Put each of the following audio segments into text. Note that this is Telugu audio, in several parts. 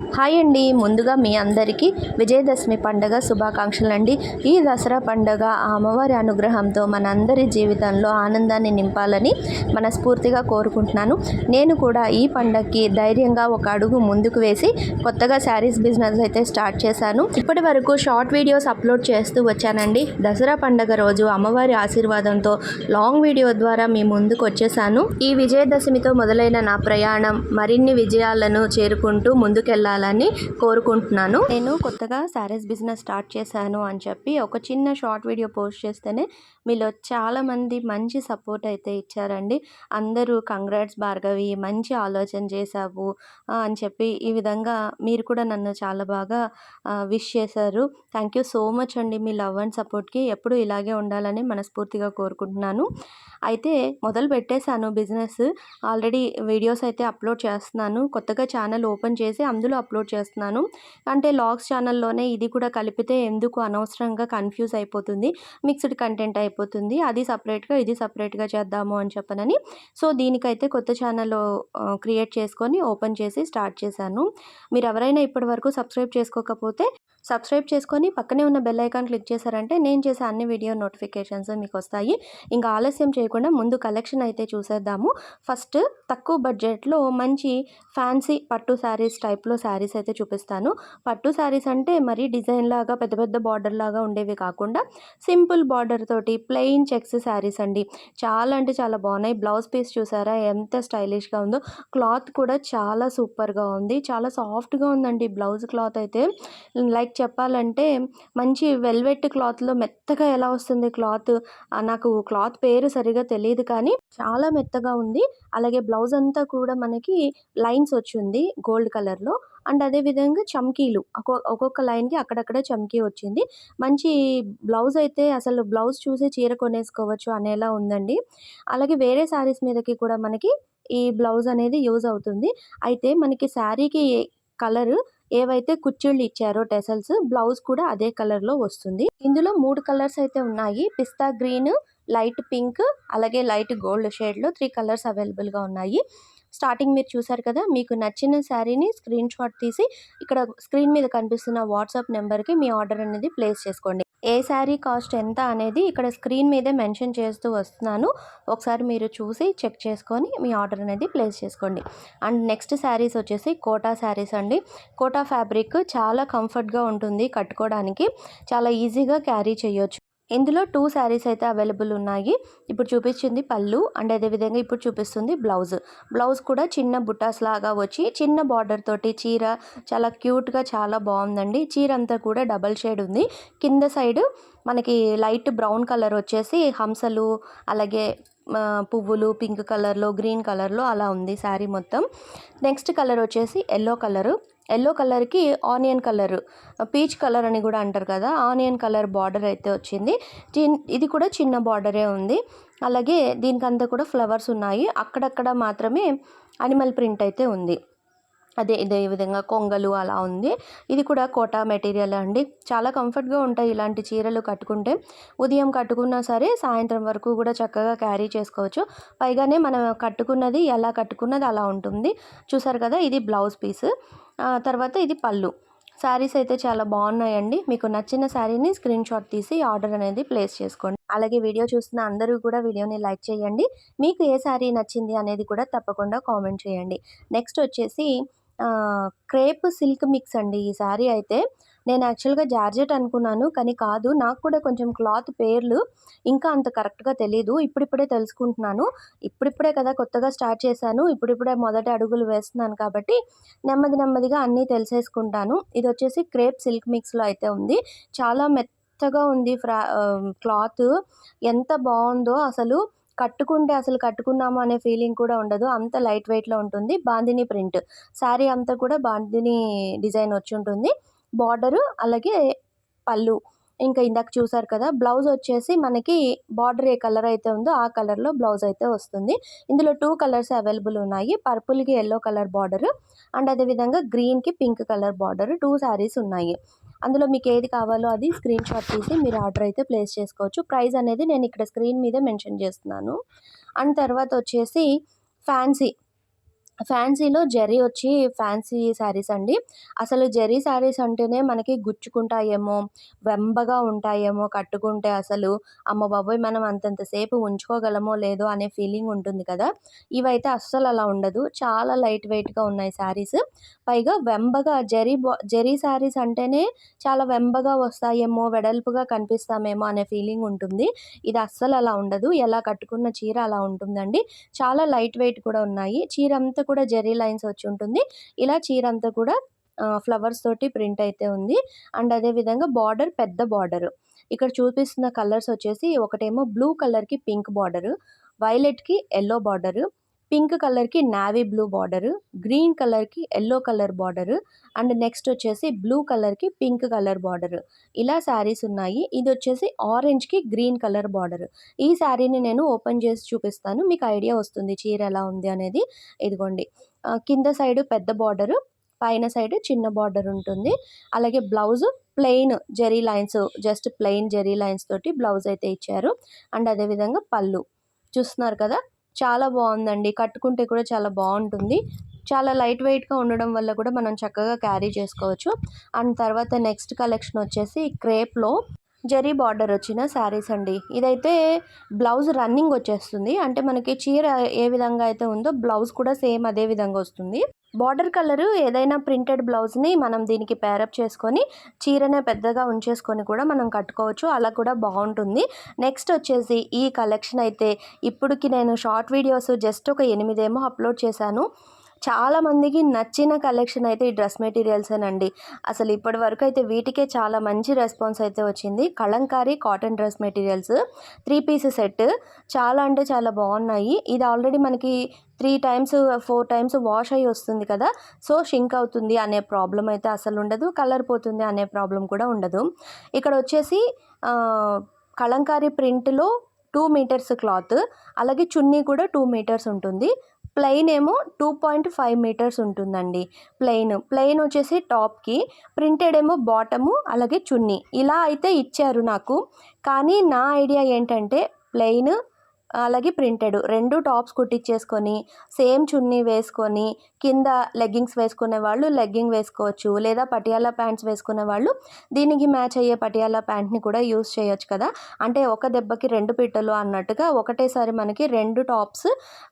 హాయ్ అండి. ముందుగా మీ అందరికీ విజయదశమి పండగ శుభాకాంక్షలు అండి ఈ దసరా పండగ ఆ అమ్మవారి అనుగ్రహంతో మనందరి జీవితంలో ఆనందాన్ని నింపాలని మనస్ఫూర్తిగా కోరుకుంటున్నాను. నేను కూడా ఈ పండగకి ధైర్యంగా ఒక అడుగు ముందుకు వేసి కొత్తగా శారీస్ బిజినెస్ అయితే స్టార్ట్ చేశాను. ఇప్పటి వరకు షార్ట్ వీడియోస్ అప్లోడ్ చేస్తూ వచ్చానండి. దసరా పండగ రోజు అమ్మవారి ఆశీర్వాదంతో లాంగ్ వీడియో ద్వారా మీ ముందుకు వచ్చేసాను. ఈ విజయదశమితో మొదలైన నా ప్రయాణం మరిన్ని విజయాలను చేరుకుంటూ ఉండాలని కోరుకుంటున్నాను. నేను కొత్తగా శారీస్ బిజినెస్ స్టార్ట్ చేశాను అని చెప్పి ఒక చిన్న షార్ట్ వీడియో పోస్ట్ చేస్తేనే మీలో చాలామంది మంచి సపోర్ట్ అయితే ఇచ్చారండి. అందరూ కంగ్రాట్స్ భార్గవి మంచి ఆలోచన చేశావు అని చెప్పి ఈ విధంగా మీరు కూడా నన్ను చాలా బాగా విష్ చేశారు. థ్యాంక్ యూ సో మచ్ అండి మీ లవ్ అండ్ సపోర్ట్కి ఎప్పుడు ఇలాగే ఉండాలని మనస్ఫూర్తిగా కోరుకుంటున్నాను. అయితే మొదలు పెట్టేశాను బిజినెస్. ఆల్రెడీ వీడియోస్ అయితే అప్లోడ్ చేస్తున్నాను. కొత్తగా ఛానల్ ఓపెన్ చేసి అందులో అప్లోడ్ చేస్తున్నాను. అంటే లాగ్స్ ఛానల్లోనే ఇది కూడా కలిపితే ఎందుకు అనవసరంగా కన్ఫ్యూజ్ అయిపోతుంది మిక్స్డ్ కంటెంట్ అయిపోతుంది అది సపరేట్గా ఇది సపరేట్గా చేద్దాము అని చెప్పనని. సో దీనికైతే కొత్త ఛానల్ క్రియేట్ చేసుకొని ఓపెన్ చేసి స్టార్ట్ చేశాను. మీరు ఎవరైనా ఇప్పటి వరకు సబ్స్క్రైబ్ చేసుకోకపోతే సబ్స్క్రైబ్ చేసుకొని పక్కనే ఉన్న బెల్ ఐకాన్ క్లిక్ చేశారంటే నేను చేసే అన్ని వీడియో నోటిఫికేషన్స్ మీకు వస్తాయి ఇంకా ఆలస్యం చేయకుండా ముందు కలెక్షన్ అయితే చూసేద్దాము. ఫస్ట్ తక్కువ బడ్జెట్లో మంచి ఫ్యాన్సీ పట్టు శారీస్ టైప్లో శారీస్ అయితే చూపిస్తాను. పట్టు శారీస్ అంటే మరీ డిజైన్ లాగా పెద్ద పెద్ద బార్డర్ లాగా ఉండేవి కాకుండా సింపుల్ బార్డర్ తోటి ప్లెయిన్ చెక్స్ శారీస్ అండి. చాలా అంటే చాలా బాగున్నాయి. బ్లౌజ్ పీస్ చూసారా? ఎంత స్టైలిష్గా ఉందో. క్లాత్ కూడా చాలా సూపర్గా ఉంది. చాలా సాఫ్ట్గా ఉందండి బ్లౌజ్ క్లాత్ అయితే. లైక్ చెప్పాలంటే మంచి వెల్వెట్ క్లాత్లో మెత్తగా ఎలా వస్తుంది క్లాత్? నాకు క్లాత్ పేరు సరిగా తెలియదు కానీ చాలా మెత్తగా ఉంది. అలాగే బ్లౌజ్ అంతా కూడా మనకి లైన్స్ వచ్చింది గోల్డ్ కలర్లో. అండ్ అదే విధంగా చమ్కీలు ఒక్కొక్క లైన్కి అక్కడక్కడ చమ్కీ వచ్చింది. మంచి బ్లౌజ్ అయితే అసలు బ్లౌజ్ చూసి చీర కొనేసుకోవచ్చు అనేలా ఉందండి. అలాగే వేరే శారీస్ మీదకి కూడా మనకి ఈ బ్లౌజ్ అనేది యూజ్ అవుతుంది. అయితే మనకి శారీకి కలర్ ఏవైతే కుచ్చిళ్ళు ఇచ్చారో టెసల్స్ బ్లౌజ్ కూడా అదే కలర్లో వస్తుంది. ఇందులో మూడు కలర్స్ అయితే ఉన్నాయి. పిస్తా గ్రీన్ లైట్ పింక్ అలాగే లైట్ గోల్డ్ షేడ్లో త్రీ కలర్స్ అవైలబుల్గా ఉన్నాయి. స్టార్టింగ్ మీరు చూసారు కదా మీకు నచ్చిన శారీని స్క్రీన్ షాట్ తీసి ఇక్కడ స్క్రీన్ మీద కనిపిస్తున్న వాట్సాప్ నెంబర్కి మీ ఆర్డర్ అనేది ప్లేస్ చేసుకోండి. ఏ శారీ కాస్ట్ ఎంత అనేది ఇక్కడ స్క్రీన్ మీదే మెన్షన్ చేస్తూ వస్తున్నాను. ఒకసారి మీరు చూసి చెక్ చేసుకొని మీ ఆర్డర్ అనేది ప్లేస్ చేసుకోండి. అండ్ నెక్స్ట్ శారీస్ వచ్చేసి కోటా శారీస్ అండి. కోటా ఫ్యాబ్రిక్ చాలా కంఫర్ట్గా ఉంటుంది కట్టుకోవడానికి. చాలా ఈజీగా క్యారీ చేయొచ్చు. ఇందులో టూ శారీస్ అయితే అవైలబుల్ ఉన్నాయి. ఇప్పుడు చూపించింది పళ్ళు అండ్ అదేవిధంగా ఇప్పుడు చూపిస్తుంది బ్లౌజ్ బ్లౌజ్ కూడా చిన్న బుటాస్ లాగా వచ్చి చిన్న బార్డర్ తోటి చీర చాలా క్యూట్గా చాలా బాగుందండి. చీర అంతా కూడా డబల్ షేడ్ ఉంది. కింద సైడ్ మనకి లైట్ బ్రౌన్ కలర్ వచ్చేసి హంసలు అలాగే పువ్వులు పింక్ కలర్లో గ్రీన్ కలర్లో అలా ఉంది శారీ మొత్తం. నెక్స్ట్ కలర్ వచ్చేసి ఎల్లో కలరు. ఎల్లో కలర్కి ఆనియన్ కలర్. పీచ్ కలర్ అని కూడా అంటారు కదా ఆనియన్ కలర్ బార్డర్ అయితే వచ్చింది. ఇది కూడా చిన్న బార్డరే ఉంది. అలాగే దీనికంతా కూడా ఫ్లవర్స్ ఉన్నాయి. అక్కడక్కడ మాత్రమే అనిమల్ ప్రింట్ అయితే ఉంది. అదే ఇదే విధంగా కొంగలు అలా ఉంది. ఇది కూడా కోటా మెటీరియల్ అండి. చాలా కంఫర్ట్గా ఉంటాయి ఇలాంటి చీరలు కట్టుకుంటే. ఉదయం కట్టుకున్నా సరే సాయంత్రం వరకు కూడా చక్కగా క్యారీ చేసుకోవచ్చు. పైగానే మనం కట్టుకున్నది ఎలా కట్టుకున్నది అలా ఉంటుంది. చూసారు కదా ఇది బ్లౌజ్ పీస్. తర్వాత ఇది పళ్ళు. శారీస్ అయితే చాలా బాగున్నాయండి. మీకు నచ్చిన శారీని స్క్రీన్ షాట్ తీసి ఆర్డర్ అనేది ప్లేస్ చేసుకోండి. అలాగే వీడియో చూస్తున్న అందరూ కూడా వీడియోని లైక్ చేయండి. మీకు ఏ శారీ నచ్చింది అనేది కూడా తప్పకుండా కామెంట్ చేయండి. నెక్స్ట్ వచ్చేసి క్రేప్ సిల్క్ మిక్స్ అండి ఈ శారీ అయితే. నేను యాక్చువల్గా జార్జెట్ అనుకున్నాను కానీ కాదు నాకు కూడా కొంచెం క్లాత్ పేర్లు ఇంకా అంత కరెక్ట్గా తెలీదు. ఇప్పుడిప్పుడే తెలుసుకుంటున్నాను. ఇప్పుడిప్పుడే కదా కొత్తగా స్టార్ట్ చేశాను. ఇప్పుడిప్పుడే మొదటి అడుగులు వేస్తున్నాను కాబట్టి నెమ్మది నెమ్మదిగా అన్నీ తెలిసేసుకుంటాను. ఇది వచ్చేసి క్రేప్ సిల్క్ మిక్స్లో అయితే ఉంది. చాలా మెత్తగా ఉంది ఫ్రా క్లాత్. ఎంత బాగుందో అసలు కట్టుకుంటే అసలు కట్టుకున్నాము అనే ఫీలింగ్ కూడా ఉండదు. అంత లైట్ వెయిట్లో ఉంటుంది. బాందిని ప్రింట్. శారీ అంతా కూడా బాందిని డిజైన్ వచ్చి ఉంటుంది. బార్డరు అలాగే పళ్ళు. ఇంకా ఇందాక చూసారు కదా బ్లౌజ్ వచ్చేసి మనకి బార్డర్ ఏ కలర్ అయితే ఉందో ఆ కలర్లో బ్లౌజ్ అయితే వస్తుంది. ఇందులో టూ కలర్స్ అవైలబుల్ ఉన్నాయి. పర్పుల్కి ఎల్లో కలర్ బార్డర్ అండ్ అదేవిధంగా గ్రీన్కి pink colour border. Two saris ఉన్నాయి. అందులో మీకు ఏది కావాలో అది స్క్రీన్ షాట్ తీసి మీరు ఆర్డర్ అయితే ప్లేస్ చేసుకోవచ్చు. ప్రైస్ అనేది నేను ఇక్కడ స్క్రీన్ మీద మెన్షన్ చేస్తున్నాను. అండ్ తర్వాత వచ్చేసి ఫ్యాన్సీ ఫ్యాన్సీలో జరీ వచ్చి ఫ్యాన్సీ శారీస్ అండి. అసలు జరీ శారీస్ అంటేనే మనకి గుచ్చుకుంటాయేమో వెంబగా ఉంటాయేమో కట్టుకుంటే అసలు అమ్మ బాబోయ్ మనం అంతంతసేపు ఉంచుకోగలమో లేదో అనే ఫీలింగ్ ఉంటుంది కదా. ఇవైతే అస్సలు అలా ఉండదు. చాలా లైట్ వెయిట్గా ఉన్నాయి శారీస్. పైగా వెంబగా జరీ జరీ శారీస్ అంటేనే చాలా వెంబగా వస్తాయేమో వెడల్పుగా కనిపిస్తామేమో అనే ఫీలింగ్ ఉంటుంది. ఇది అస్సలు అలా ఉండదు. ఎలా కట్టుకున్న చీర అలా ఉంటుందండి. చాలా లైట్ వెయిట్ కూడా ఉన్నాయి. చీర అంతా కూడా జెర్రీ లైన్స్ వచ్చి ఉంటుంది. ఇలా చీర అంతా కూడా ఫ్లవర్స్ తోటి ప్రింట్ అయితే ఉంది. అండ్ అదే విధంగా బార్డర్ పెద్ద బార్డర్. ఇక్కడ చూపిస్తున్న కలర్స్ వచ్చేసి ఒకటేమో బ్లూ కలర్కి పింక్ బార్డర్ వైలెట్కి ఎల్లో బార్డర్ పింక్ కలర్కి నావీ బ్లూ బార్డర్ గ్రీన్ కలర్కి yellow colour border and next వచ్చేసి బ్లూ కలర్కి పింక్ కలర్ బార్డర్. ఇలా శారీస్ ఉన్నాయి. ఇది వచ్చేసి ఆరెంజ్కి గ్రీన్ కలర్ బార్డర్. ఈ శారీని నేను ఓపెన్ చేసి చూపిస్తాను. మీకు ఐడియా వస్తుంది చీర ఎలా ఉంది అనేది. ఇదిగోండి. కింద సైడ్ పెద్ద బార్డరు పైన సైడ్ చిన్న బార్డర్ ఉంటుంది. అలాగే blouse plain zari lines just plain zari lines తోటి బ్లౌజ్ అయితే ఇచ్చారు. అండ్ అదేవిధంగా పళ్ళు. చూస్తున్నారు కదా? చాలా బాగుందండి. కట్టుకుంటే కూడా చాలా బాగుంటుంది. చాలా లైట్ వెయిట్గా ఉండడం వల్ల కూడా మనం చక్కగా క్యారీ చేసుకోవచ్చు. అండ్ తర్వాత నెక్స్ట్ కలెక్షన్ వచ్చేసి క్రేప్లో జరీ బార్డర్ వచ్చిన శారీస్ అండి. ఇదైతే బ్లౌజ్ రన్నింగ్ వచ్చేస్తుంది. అంటే మనకి చీర ఏ విధంగా అయితే ఉందో బ్లౌజ్ కూడా సేమ్ అదే విధంగా వస్తుంది. బార్డర్ కలర్ ఏదైనా ప్రింటెడ్ బ్లౌజ్ని మనం దీనికి పేరప్ చేసుకొని చీరనే పెద్దగా ఉంచేసుకొని కూడా మనం కట్టుకోవచ్చు. అలా కూడా బాగుంటుంది. నెక్స్ట్ వచ్చేసి ఈ కలెక్షన్ అయితే ఇప్పటికి నేను షార్ట్ వీడియోస్ జస్ట్ ఒక ఎనిమిదేమో అప్లోడ్ చేశాను. చాలామందికి నచ్చిన కలెక్షన్ అయితే ఈ డ్రెస్ మెటీరియల్సేనండి అసలు ఇప్పటి వరకు అయితే వీటికే చాలా మంచి రెస్పాన్స్ అయితే వచ్చింది. Kalamkari cotton dress materials three piece set చాలా అంటే చాలా బాగున్నాయి. ఇది ఆల్రెడీ మనకి three times four times wash అయ్యి వస్తుంది కదా. సో షింక్ అవుతుంది అనే ప్రాబ్లం అయితే అసలు ఉండదు. కలర్ పోతుంది అనే ప్రాబ్లం కూడా ఉండదు. ఇక్కడ వచ్చేసి కళంకారీ కలంకారీ ప్రింట్లో టూ మీటర్స్ క్లాత్ అలాగే చున్నీ కూడా టూ మీటర్స్ ఉంటుంది. ప్లెయిన్ ఏమో టూ పాయింట్ ఫైవ్ మీటర్స్ ఉంటుందండి. ప్లెయిన్ ప్లెయిన్ వచ్చేసి టాప్కి ప్రింటెడ్ ఏమో బాటము అలాగే చున్నీ. ఇలా అయితే ఇచ్చారు నాకు. కానీ నా ఐడియా ఏంటంటే ప్లెయిన్ అలాగే ప్రింటెడ్. రెండు టాప్స్ కుట్టించేసుకొని సేమ్ చున్నీ వేసుకొని కింద లెగ్గింగ్స్ వేసుకునే వాళ్ళు లెగ్గింగ్ వేసుకోవచ్చు. లేదా పటియాలా ప్యాంట్స్ వేసుకునే వాళ్ళు దీనికి మ్యాచ్ అయ్యే పటియాలా ప్యాంట్ని కూడా యూస్ చేయొచ్చు కదా. అంటే ఒక దెబ్బకి రెండు పిట్టలు అన్నట్టుగా ఒకటేసారి మనకి రెండు టాప్స్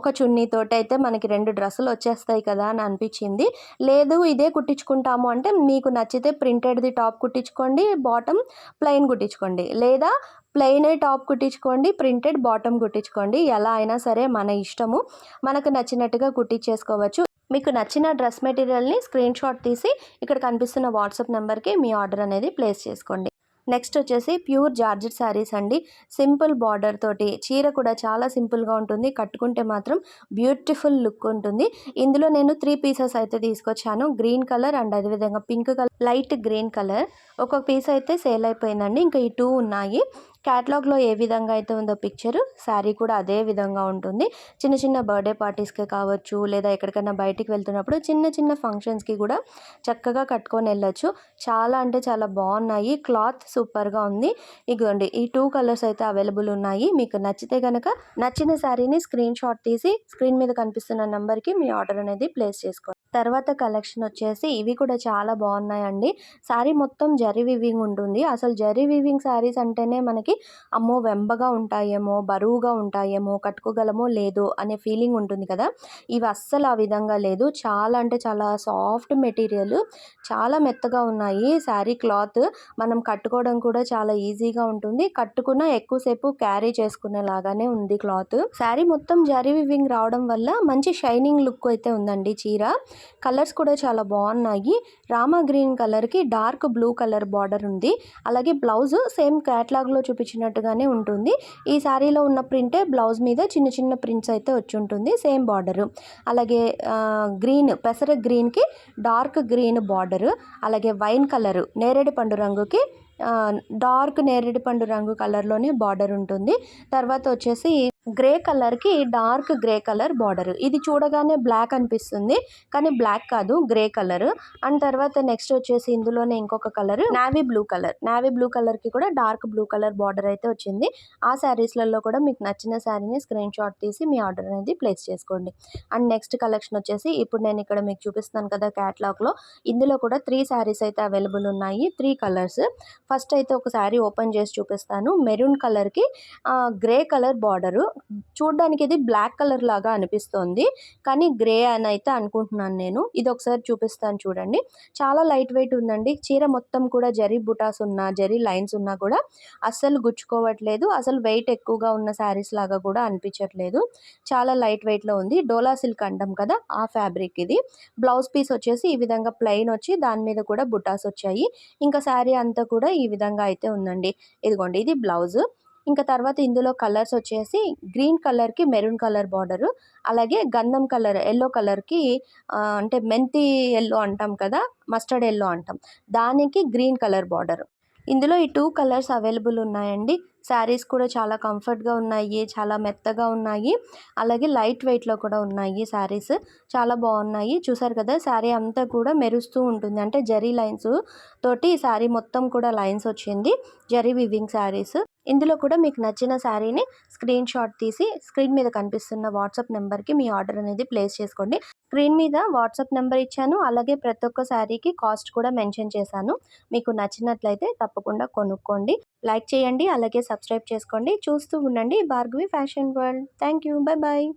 ఒక చున్నీతోటి అయితే మనకి రెండు డ్రెస్సులు వచ్చేస్తాయి కదా అని అనిపించింది. లేదు ఇదే కుట్టించుకుంటాము అంటే మీకు నచ్చితే ప్రింటెడ్ది టాప్ కుట్టించుకోండి బాటమ్ ప్లెయిన్ కుట్టించుకోండి. లేదా ప్లెయిన్ టాప్ కుట్టించుకోండి ప్రింటెడ్ బాటమ్ కుట్టించుకోండి. ఎలా అయినా సరే మన ఇష్టము. మనకు నచ్చినట్టుగా కుట్టించేసుకోవచ్చు. మీకు నచ్చిన డ్రెస్ మెటీరియల్ని స్క్రీన్ షాట్ తీసి ఇక్కడ కనిపిస్తున్న వాట్సాప్ నెంబర్కి మీ ఆర్డర్ అనేది ప్లేస్ చేసుకోండి. నెక్స్ట్ వచ్చేసి ప్యూర్ జార్జెట్ శారీస్ అండి. సింపుల్ బార్డర్ తోటి చీర కూడా చాలా సింపుల్గా ఉంటుంది. కట్టుకుంటే మాత్రం బ్యూటిఫుల్ లుక్ ఉంటుంది. ఇందులో నేను త్రీ పీసెస్ అయితే తీసుకొచ్చాను. గ్రీన్ కలర్ అండ్ అదేవిధంగా pink colour light green colour. ఒక పీస్ అయితే సేల్ అయిపోయిందండి. ఇంకా ఈ టూ ఉన్నాయి. క్యాట్లాగ్లో ఏ విధంగా అయితే ఉందో పిక్చర్ శారీ కూడా అదే విధంగా ఉంటుంది. చిన్న చిన్న బర్త్డే పార్టీస్కి కావచ్చు లేదా ఎక్కడికైనా బయటికి వెళ్తున్నప్పుడు చిన్న చిన్న ఫంక్షన్స్కి కూడా చక్కగా కట్టుకొని వెళ్ళొచ్చు. చాలా అంటే చాలా బాగున్నాయి. క్లాత్ సూపర్గా ఉంది. ఇదిగోండి ఈ టూ కలర్స్ అయితే అవైలబుల్ ఉన్నాయి. మీకు నచ్చితే కనుక నచ్చిన శారీని స్క్రీన్ షాట్ తీసి స్క్రీన్ మీద కనిపిస్తున్న నెంబర్కి మీ ఆర్డర్ అనేది ప్లేస్ చేసుకోండి. తర్వాత కలెక్షన్ వచ్చేసి ఇవి కూడా చాలా బాగున్నాయండి. శారీ మొత్తం జరీ వివింగ్ ఉంటుంది. అసలు జరీ వివింగ్ శారీస్ అంటేనే మనకి అమ్మో వెంబగా ఉంటాయేమో బరువుగా ఉంటాయేమో కట్టుకోగలమో లేదో అనే ఫీలింగ్ ఉంటుంది కదా. ఇవి అస్సలు ఆ విధంగా లేదు. చాలా అంటే చాలా సాఫ్ట్ మెటీరియల్ చాలా మెత్తగా ఉన్నాయి. శారీ క్లాత్ మనం కట్టుకోవడం కూడా చాలా ఈజీగా ఉంటుంది. కట్టుకున్న ఎక్కువసేపు క్యారీ చేసుకునేలాగానే ఉంది క్లాత్. శారీ మొత్తం జరీ వివింగ్ రావడం వల్ల మంచి షైనింగ్ లుక్ అయితే ఉందండి చీర. కలర్స్ కూడా చాలా బాగున్నాయి. రామా గ్రీన్ కలర్కి డార్క్ బ్లూ కలర్ బార్డర్ ఉంది. అలాగే బ్లౌజ్ సేమ్ క్యాట్లాగ్లో చూపించినట్టుగానే ఉంటుంది. ఈ శారీలో ఉన్న ప్రింటే బ్లౌజ్ మీద చిన్న చిన్న ప్రింట్స్ అయితే వచ్చి ఉంటుంది. Same border. అలాగే గ్రీన్ పెసర గ్రీన్కి డార్క్ గ్రీన్ బార్డరు. అలాగే వైన్ కలరు నేరేడు పండు రంగుకి డార్క్ నేరేడు పండు రంగు కలర్లోనే బార్డర్ ఉంటుంది. తర్వాత వచ్చేసి గ్రే కలర్కి డార్క్ గ్రే కలర్ బార్డర్. ఇది చూడగానే బ్లాక్ అనిపిస్తుంది కానీ బ్లాక్ కాదు గ్రే కలర్. అండ్ తర్వాత నెక్స్ట్ వచ్చేసి ఇందులోనే ఇంకొక colour navy blue colour. Navy blue కలర్కి కూడా డార్క్ బ్లూ కలర్ బార్డర్ అయితే వచ్చింది. ఆ శారీస్లలో కూడా మీకు నచ్చిన శారీని స్క్రీన్ షాట్ తీసి మీ ఆర్డర్ అనేది ప్లేస్ చేసుకోండి. అండ్ నెక్స్ట్ కలెక్షన్ వచ్చేసి ఇప్పుడు నేను ఇక్కడ మీకు చూపిస్తాను కదా క్యాట్లాగ్లో. ఇందులో కూడా త్రీ శారీస్ అయితే అవైలబుల్ ఉన్నాయి త్రీ కలర్స్. ఫస్ట్ అయితే ఒక శారీ ఓపెన్ చేసి చూపిస్తాను. మెరూన్ కలర్కి గ్రే కలర్ బార్డరు. చూడడానికి ఇది బ్లాక్ కలర్ లాగా అనిపిస్తోంది. కానీ గ్రే అని అయితే అనుకుంటున్నాను నేను. ఇది ఒకసారి చూపిస్తాను చూడండి. చాలా లైట్ వెయిట్ ఉందండి. చీర మొత్తం కూడా జరీ బుటాస్ ఉన్నా జరీ లైన్స్ ఉన్నా కూడా అస్సలు గుచ్చుకోవట్లేదు. అసలు వెయిట్ ఎక్కువగా ఉన్న శారీస్ లాగా కూడా అనిపించట్లేదు. చాలా లైట్ వెయిట్లో ఉంది. డోలా సిల్క్ అంటాం కదా ఆ ఫ్యాబ్రిక్ ఇది. బ్లౌజ్ పీస్ వచ్చేసి ఈ విధంగా ప్లెయిన్ వచ్చి దాని మీద కూడా బుటాస్ వచ్చాయి. ఇంకా శారీ అంతా కూడా ఈ విధంగా అయితే ఉందండి. ఇదిగోండి ఇది బ్లౌజ్. ఇంకా తర్వాత ఇందులో కలర్స్ వచ్చేసి గ్రీన్ కలర్కి మెరూన్ కలర్ బార్డరు అలాగే గంధం కలర్ ఎల్లో కలర్కి అంటే మెంతి ఎల్లో అంటాం కదా మస్టర్డ్ ఎల్లో అంటాం. దానికి గ్రీన్ కలర్ బార్డర్. ఇందులో ఈ టూ కలర్స్ అవైలబుల్ ఉన్నాయండి. శారీస్ కూడా చాలా కంఫర్ట్గా ఉన్నాయి చాలా మెత్తగా ఉన్నాయి. అలాగే లైట్ వెయిట్లో కూడా ఉన్నాయి శారీస్. చాలా బాగున్నాయి. చూసారు కదా శారీ అంతా కూడా మెరుస్తూ ఉంటుంది. అంటే జరీ లైన్స్ తోటి శారీ మొత్తం కూడా లైన్స్ వచ్చింది. జరీ వివింగ్ శారీస్. ఇందులో కూడా మీకు నచ్చిన శారీని స్క్రీన్ షాట్ తీసి స్క్రీన్ మీద కనిపిస్తున్న వాట్సాప్ నెంబర్కి మీ ఆర్డర్ అనేది ప్లేస్ చేసుకోండి. స్క్రీన్ మీద వాట్సాప్ నెంబర్ ఇచ్చాను. అలాగే ప్రతి ఒక్క శారీకి కాస్ట్ కూడా మెన్షన్ చేశాను. మీకు నచ్చినట్లయితే తప్పకుండా కొనుక్కోండి. లైక్ చేయండి. అలాగే సబ్స్క్రైబ్ చేసుకోండి. చూస్తూ ఉండండి. Bhargavi fashion world. Thank you bye bye